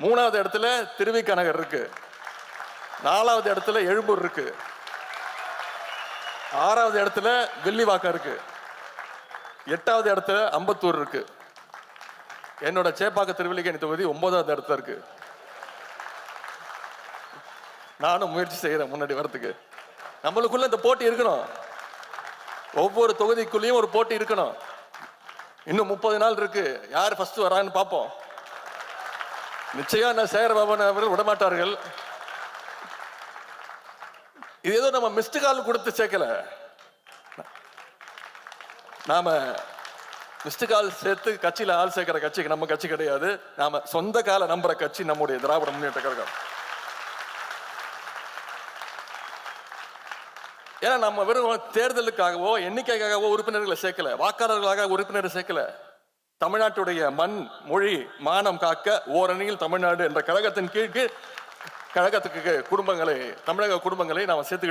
மூணாவது இடத்துல திருவி கனகர் இருக்கு. நாலாவது இடத்துல எழும்பூர் இருக்கு. ஆறாவது இடத்துல வில்லிவாக்கம் இருக்கு. எட்டாவது இடத்துல அம்பத்தூர் இருக்கு. என்னோட சேப்பாக்க திருவல்லிக்கேணி தொகுதி ஒன்பதாவது இடத்துல இருக்கு. நானும் முயற்சி செய்கிறேன் முன்னாடி வரத்துக்கு. நம்மளுக்குள்ள இந்த போட்டி இருக்கணும். ஒவ்வொரு தொகுதிக்குள்ளேயும் ஒரு போட்டி இருக்கணும். இன்னும் முப்பது நாள் இருக்கு. யார் ஃபர்ஸ்ட் வரான்னு பார்ப்போம். நிச்சயம் நான் சேகரபாபன் அவர்கள் விடமாட்டார்கள். இது ஏதோ நம்ம மிஸ்டு கால் கொடுத்து சேர்க்கல. நாம மிஸ்டு கால் சேர்த்து கட்சியில் ஆள் சேர்க்கிற கட்சிக்கு நம்ம கட்சி கிடையாது. நாம சொந்த கால நம்புற கட்சி நம்முடைய திராவிட முன்னேற்ற கழகம். ஏன்னா நம்ம வெறும் தேர்தலுக்காகவோ எண்ணிக்கைக்காகவோ உறுப்பினர்களை சேர்க்கல. வாக்காளர்களாக உறுப்பினரை சேர்க்கல. தமிழ்நாட்டுடைய மண் மொழி மானம் காக்க ஓரணியில் தமிழ்நாடு என்ற கழகத்தின் கீழ் கழகத்துக்கு குடும்பங்களை தமிழக குடும்பங்களை நாம் சேர்த்துக்கிட்டு